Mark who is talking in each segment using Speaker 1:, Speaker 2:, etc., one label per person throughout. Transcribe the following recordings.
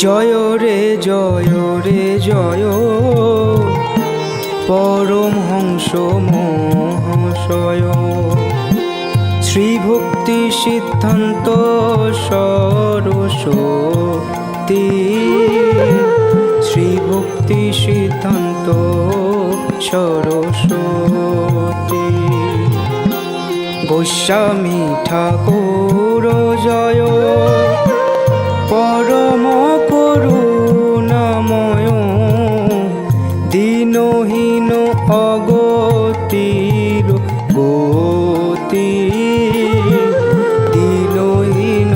Speaker 1: জয় রে জয় রে, জয়। পরমহংস মহাশয়। শ্রীভক্তি সিদ্ধান্ত সরস্বতী। শ্রীভক্তি সিদ্ধান্ত সরস্বতী। গোস্বামী ঠাকুর অগতির গতি। দীনহীন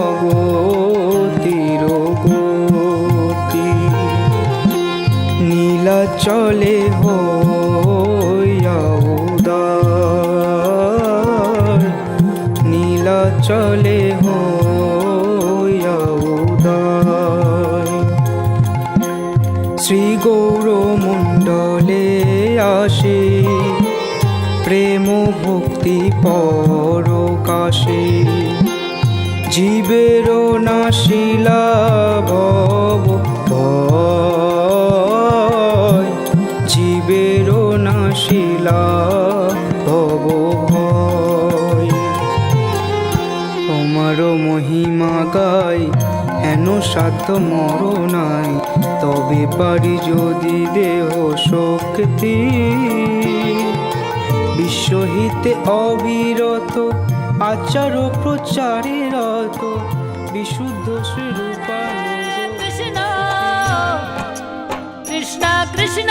Speaker 1: অগতির গতি। নীলাচলে হইয়া উদার নীলাচলে হইয়া উদার শ্রী গৌর মণ্ডলে আসে প্রেম ভক্তি পরকাশে। জীবের নাশিলা জীবের নাশিলা ভব ভয়। তোমার মহিমা গাই হেন সাধ্য মর নাই তবে পারি যদি দেহ শক্তি। বিশ্বহিতে অবিরত, আচার প্রচারে রত বিশুদ্ধ শ্রীরূপানুগ
Speaker 2: কৃষ্ণ কৃষ্ণ কৃষ্ণ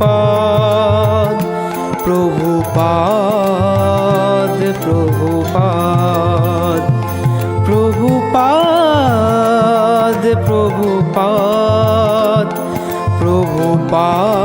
Speaker 1: প্রভুপাদ প্রভুপাদ প্রভুপাদ প্রভুপাদ প্রভুপাদ প্রভুপাদ।